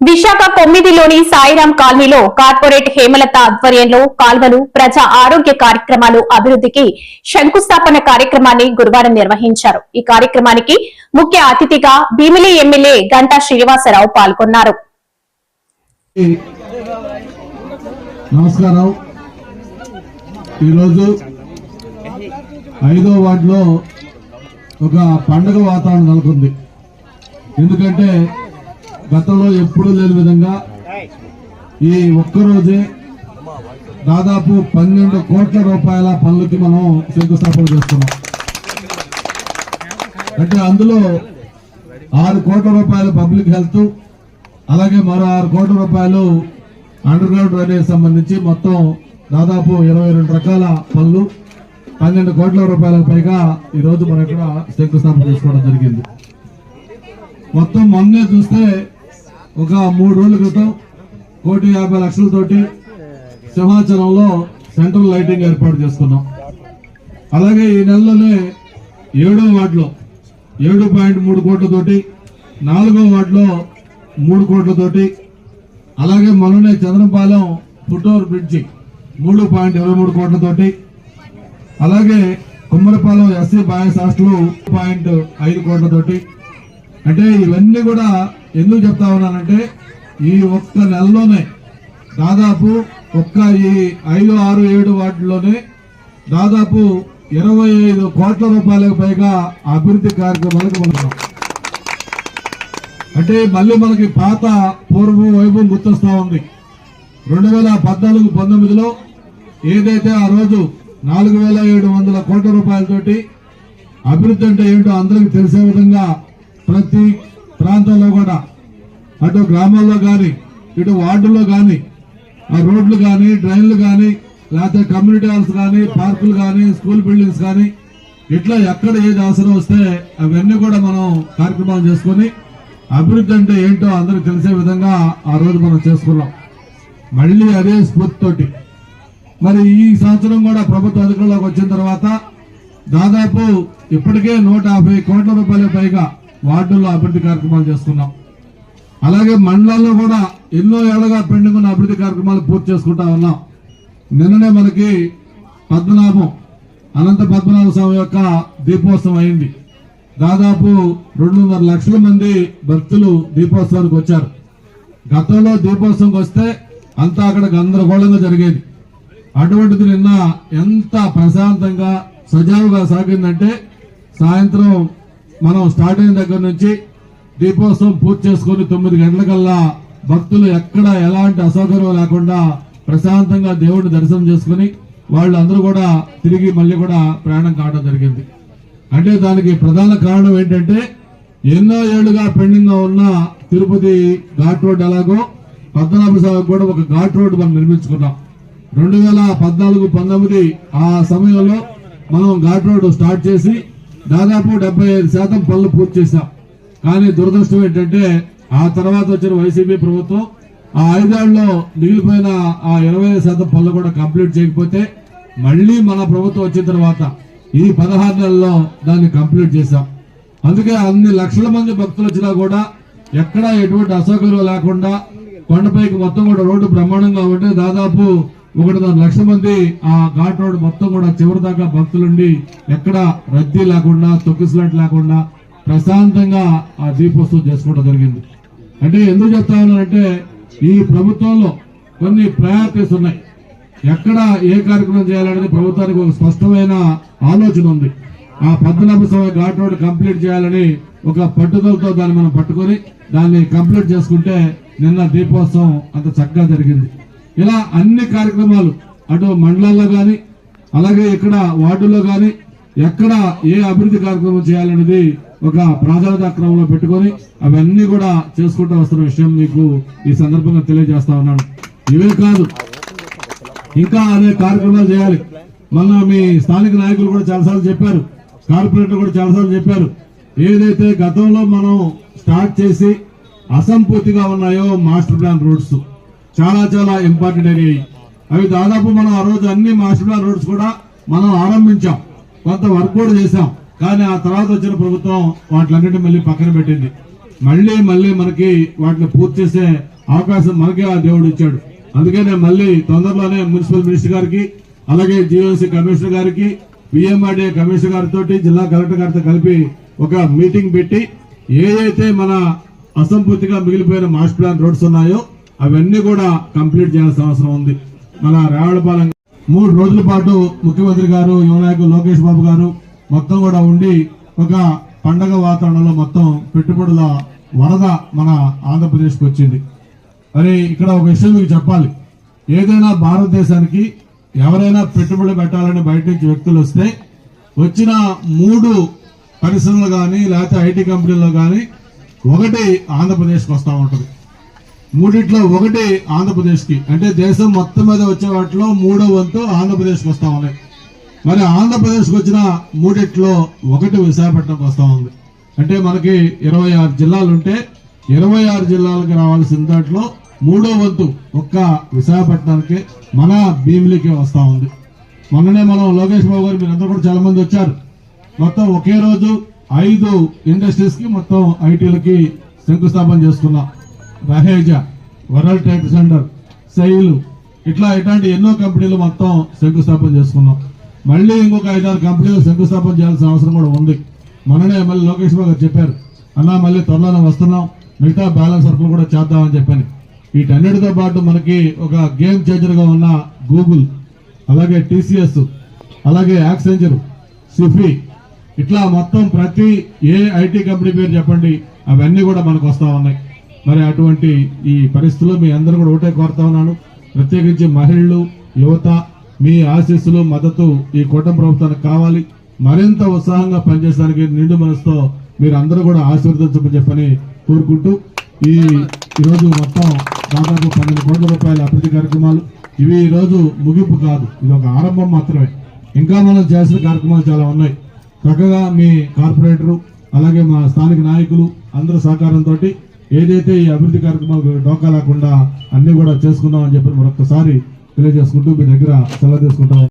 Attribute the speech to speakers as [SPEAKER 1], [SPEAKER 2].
[SPEAKER 1] విశాఖ కొమ్మిదిలోని సాయిరాం కాలనీలో కార్పొరేట్ హేమలత ఆధ్వర్యంలో కాల్వలు ప్రజా ఆరోగ్య కార్యక్రమాలు అభివృద్ధికి శంకుస్థాపన కార్యక్రమాన్ని గురువారం నిర్వహించారు. ఈ కార్యక్రమానికి ముఖ్య అతిథిగా భీమిలి ఎమ్మెల్యే గంటా శ్రీనివాసరావు పాల్గొన్నారు.
[SPEAKER 2] నమస్కారం. ఈరోజు ఐదో వార్డులో ఒక వాతావరణం నెలకొంది. ఎందుకంటే గతంలో ఎప్పుడూ లేని విధంగా ఈ ఒక్కరోజే దాదాపు పన్నెండు కోట్ల రూపాయల పనులకి మనం శంకుస్థాపన చేస్తున్నాం అంటే అందులో ఆరు కోట్ల రూపాయలు పబ్లిక్ హెల్త్ అలాగే మరో ఆరు కోట్ల రూపాయలు అండర్ గ్రౌండ్ డ్రైనేజ్ సంబంధించి మొత్తం దాదాపు ఇరవై రెండు రకాల పనులు పన్నెండు కోట్ల రూపాయలకు పైగా ఈరోజు మనం ఇక్కడ శంకుస్థాపన చేసుకోవడం జరిగింది. మొత్తం మొన్నే చూస్తే ఒక మూడు రోజుల క్రితం కోటి యాభై లక్షలతోటి సింహాచలంలో సెంట్రల్ లైటింగ్ ఏర్పాటు చేసుకున్నాం. అలాగే ఈ నెలలోనే ఏడో వార్డులో ఏడు పాయింట్ మూడు కోట్లతోటి నాలుగో వార్డులో మూడు కోట్లతోటి అలాగే మొన్ననే చంద్రపాలెం పుట్టూరు బ్రిడ్జి మూడు పాయింట్ ఇరవై మూడు కోట్లతోటి అలాగే Kummarapalem SC boys hostel point ఐదు కోట్లతోటి. అంటే ఇవన్నీ కూడా ఎందుకు చెప్తా ఉన్నానంటే ఈ ఒక్క నెలలోనే దాదాపు ఒక్క ఈ ఐదు ఆరు ఏడు వాటిలోనే దాదాపు ఇరవై ఐదు కోట్ల రూపాయలకు పైగా అభివృద్ధి కార్యక్రమాలకు మనం అంటే మళ్ళీ మనకి పాత పూర్వం వైభవం గుర్తొస్తా ఉంది. రెండు వేల పద్నాలుగు పంతొమ్మిదిలో ఏదైతే ఆ రోజు నాలుగు వేల ఏడు వందల కోట్ల రూపాయలతోటి అభివృద్ధి అంటే ఏంటో అందరికి తెలిసే విధంగా ప్రతి ప్రాంతంలో కూడా అటు గ్రామాల్లో కానీ ఇటు వార్డుల్లో కానీ ఆ రోడ్లు కానీ డ్రైన్లు కానీ లేకపోతే కమ్యూనిటీ హాల్స్ కానీ పార్కులు కానీ స్కూల్ బిల్డింగ్స్ కానీ ఇట్లా ఎక్కడ ఏది అవసరం వస్తే అవన్నీ కూడా మనం కార్యక్రమాలు చేసుకొని అభివృద్ధి అంటే ఏంటో అందరూ తెలిసే విధంగా ఆ రోజు మనం చేసుకున్నాం. మళ్ళీ అదే స్ఫూర్తితోటి. మరి ఈ సంవత్సరం కూడా ప్రభుత్వ అధికారంలోకి వచ్చిన తర్వాత దాదాపు ఇప్పటికే నూట యాభై కోట్ల రూపాయల పైగా వార్డుల్లో అభివృద్ధి కార్యక్రమాలు చేసుకున్నాం అలాగే మండలాల్లో కూడా ఎన్నో ఏళ్ళుగా పెండింగ్ ఉన్న అభివృద్ధి కార్యక్రమాలు పూర్తి చేసుకుంటా ఉన్నాం. నిన్ననే మనకి పద్మనాభం అనంత పద్మనాభ స్వామి యొక్క దీపోత్సవం అయింది. దాదాపు రెండున్నర లక్షల మంది భక్తులు దీపోత్సవానికి వచ్చారు. గతంలో దీపోత్సవంకి వస్తే అంతా అక్కడ గందరగోళంగా జరిగేది. అటువంటిది నిన్న ఎంత ప్రశాంతంగా సజావుగా సాగిందంటే సాయంత్రం మనం స్టార్ట్ అయిన దగ్గర నుంచి దీపోత్సవం పూర్తి చేసుకుని తొమ్మిది గంటలకల్లా భక్తులు ఎక్కడ ఎలాంటి అసౌకర్యం లేకుండా ప్రశాంతంగా దేవుడిని దర్శనం చేసుకుని వాళ్ళందరూ కూడా తిరిగి మళ్ళీ కూడా ప్రయాణం కావడం జరిగింది. అంటే దానికి ప్రధాన కారణం ఏంటంటే ఎన్నో ఏళ్ళుగా పెండింగ్గా ఉన్న తిరుపతి ఘాట్ రోడ్ ఎలాగో పద్మనాభ స్వామి కూడా ఒక ఘాట్ రోడ్ మనం నిర్మించుకున్నాం. రెండు వేల పద్నాలుగు పంతొమ్మిది ఆ సమయంలో మనం ఘాట్ రోడ్ స్టార్ట్ చేసి దాదాపు డెబ్బై ఐదు శాతం పనులు పూర్తి చేశాం. కానీ దురదృష్టం ఏంటంటే ఆ తర్వాత వచ్చిన వైసీపీ ప్రభుత్వం ఆ ఐదేళ్ళలో మిగిలిపోయిన ఆ ఇరవై ఐదు శాతం పనులు కూడా కంప్లీట్ చేయకపోతే మళ్ళీ మన ప్రభుత్వం వచ్చిన తర్వాత ఈ పదహారు నెలల్లో దాన్ని కంప్లీట్ చేశాం. అందుకే అన్ని లక్షల మంది భక్తులు వచ్చినా కూడా ఎక్కడా ఎటువంటి అసౌకర్యం లేకుండా కొండపైకి మొత్తం కూడా రోడ్డు బ్రహ్మాండంగా ఉంటే దాదాపు ఒకటిన్నర లక్ష మంది ఆ ఘాట్ రోడ్ మొత్తం కూడా చివరి దాకా భక్తులుండి ఎక్కడ రద్దీ లేకుండా తొక్కిసలాట్ లేకుండా ప్రశాంతంగా ఆ దీపోత్సవం చేసుకోవడం జరిగింది. అంటే ఎందుకు చెప్తా ఉన్నానంటే ఈ ప్రభుత్వంలో కొన్ని ప్రయారిటీస్ ఉన్నాయి. ఎక్కడ ఏ కార్యక్రమం చేయాలనేది ప్రభుత్వానికి ఒక స్పష్టమైన ఆలోచన ఉంది. ఆ పద్మనాభ స్వామి ఘాట్ రోడ్ కంప్లీట్ చేయాలని ఒక పట్టుదలతో దాన్ని మనం పట్టుకొని దాన్ని కంప్లీట్ చేసుకుంటే నిన్న దీపోత్సవం అంత చక్కగా జరిగింది. ఇలా అన్ని కార్యక్రమాలు అటు మండలాల్లో గాని అలాగే ఇక్కడ వార్డుల్లో గాని ఎక్కడ ఏ అభివృద్ధి కార్యక్రమం చేయాలనేది ఒక ప్రాధాన్యత క్రమంలో పెట్టుకొని అవన్నీ కూడా చేసుకుంటూ వస్తున్న విషయం మీకు ఈ సందర్భంగా తెలియజేస్తా ఉన్నాను. ఇవే కాదు ఇంకా అనే కార్యక్రమాలు చేయాలి. మొన్న మీ స్థానిక నాయకులు కూడా చాలాసార్లు చెప్పారు కార్పొరేటర్ కూడా చాలాసార్లు చెప్పారు ఏదైతే గతంలో మనం స్టార్ట్ చేసి అసంపూర్తిగా ఉన్నాయో మాస్టర్ ప్లాన్ రోడ్స్ చాలా చాలా ఇంపార్టెంట్ అయినాయి అవి దాదాపు మనం ఆ రోజు అన్ని మాస్టర్ ప్లాన్ రోడ్స్ కూడా మనం ఆరంభించాం. కొంత వర్క్ కూడా చేశాం. కానీ ఆ తర్వాత వచ్చిన ప్రభుత్వం వాటిలన్నింటినీ మళ్ళీ పక్కన పెట్టింది. మళ్ళీ మళ్ళీ మనకి వాటిని పూర్తి చేసే అవకాశం మనకే ఆ దేవుడు ఇచ్చాడు. అందుకనే మళ్ళీ తొందరలోనే మున్సిపల్ మినిస్టర్ గారికి అలాగే జిఓసి కమిషనర్ గారికి పిఎంఆర్డీఏ కమిషనర్ గారితో జిల్లా కలెక్టర్ గారితో కలిపి ఒక మీటింగ్ పెట్టి ఏదైతే మన అసంపూర్తిగా మిగిలిపోయిన మాస్టర్ ప్లాన్ రోడ్స్ ఉన్నాయో అవన్నీ కూడా కంప్లీట్ చేయాల్సిన అవసరం ఉంది. మన రావణపాలెం మూడు రోజుల పాటు ముఖ్యమంత్రి గారు యువనాయకులు లోకేష్ బాబు గారు మొత్తం కూడా ఉండి ఒక పండగ వాతావరణంలో మొత్తం పెట్టుబడుల వరద మన ఆంధ్రప్రదేశ్కి వచ్చింది. మరి ఇక్కడ ఒక విషయం మీకు చెప్పాలి. ఏదైనా భారతదేశానికి ఎవరైనా పెట్టుబడి పెట్టాలని బయట నుంచి వ్యక్తులు వస్తే వచ్చిన మూడు పరిశ్రమలు కానీ లేకపోతే ఐటీ కంపెనీల్లో కానీ ఒకటి ఆంధ్రప్రదేశ్కి వస్తూ ఉంటుంది. మూడిట్లో ఒకటి ఆంధ్రప్రదేశ్కి. అంటే దేశం మొత్తం మీద వచ్చే వాటిలో మూడో వంతు ఆంధ్రప్రదేశ్కి వస్తా ఉన్నాయి మరి ఆంధ్రప్రదేశ్కి వచ్చిన మూడిట్లో ఒకటి విశాఖపట్నంకి వస్తా ఉంది. అంటే మనకి ఇరవై ఆరు జిల్లాలు ఉంటే ఇరవై ఆరు జిల్లాలకు రావాల్సిన దాంట్లో మూడో వంతు ఒక్క విశాఖపట్నానికి మన భీమిలికి వస్తా ఉంది. మొన్ననే మనం లోకేష్ బాబు గారు మీరందరూ కూడా చాలా మంది వచ్చారు. మొత్తం ఒకే రోజు ఐదు ఇండస్ట్రీస్కి మొత్తం ఐటీలకి శంకుస్థాపన చేసుకున్నాం. Raheja world trade centre SAIL ఇట్లా ఇట్లాంటి ఎన్నో కంపెనీలు మొత్తం శంకుస్థాపన చేసుకున్నాం. మళ్ళీ ఇంకొక ఐదారు కంపెనీలు శంకుస్థాపన చేయాల్సిన అవసరం కూడా ఉంది. మననే మళ్ళీ లోకేష్ బాబు గారు చెప్పారు అన్నా మళ్ళీ త్వరలోనే వస్తున్నాం మిగతా బ్యాలెన్స్ సరుకులు కూడా చేద్దామని చెప్పాను. వీటన్నిటితో పాటు మనకి ఒక గేమ్ చేంజర్గా ఉన్న గూగుల్ అలాగే టీసీఎస్ అలాగే యాక్సెంజర్ సిఫీ ఇట్లా మొత్తం ప్రతి ఏ ఐటీ కంపెనీ పేరు చెప్పండి అవన్నీ కూడా మనకు వస్తూ ఉన్నాయి. మరి అటువంటి ఈ పరిస్థితుల్లో మీ అందరూ కూడా ఒకటే కోరుతా ఉన్నాను. ప్రత్యేకించి మహిళలు యువత మీ ఆశీస్సులు మద్దతు ఈ కూటమి ప్రభుత్వానికి కావాలి. మరింత ఉత్సాహంగా పనిచేయడానికి నిండు మనసుతో మీరు అందరూ కూడా ఆశీర్వదించమని చెప్పని కోరుకుంటూ ఈ ఈరోజు మొత్తం దాదాపు పన్నెండు కోట్ల రూపాయల అభివృద్ధి కార్యక్రమాలు. ఇవి ఈ రోజు ముగింపు కాదు ఇది ఒక ఆరంభం మాత్రమే. ఇంకా మనం చేసిన కార్యక్రమాలు చాలా ఉన్నాయి. చక్కగా మీ కార్పొరేటరు అలాగే మా స్థానిక నాయకులు అందరూ సహకారంతో ఏదైతే ఈ అభివృద్ధి కార్యక్రమాలు డోకా లేకుండా అన్ని కూడా చేసుకుందామని చెప్పి మరొకసారి తెలియజేసుకుంటూ మీ దగ్గర సెలవు తీసుకుంటాం.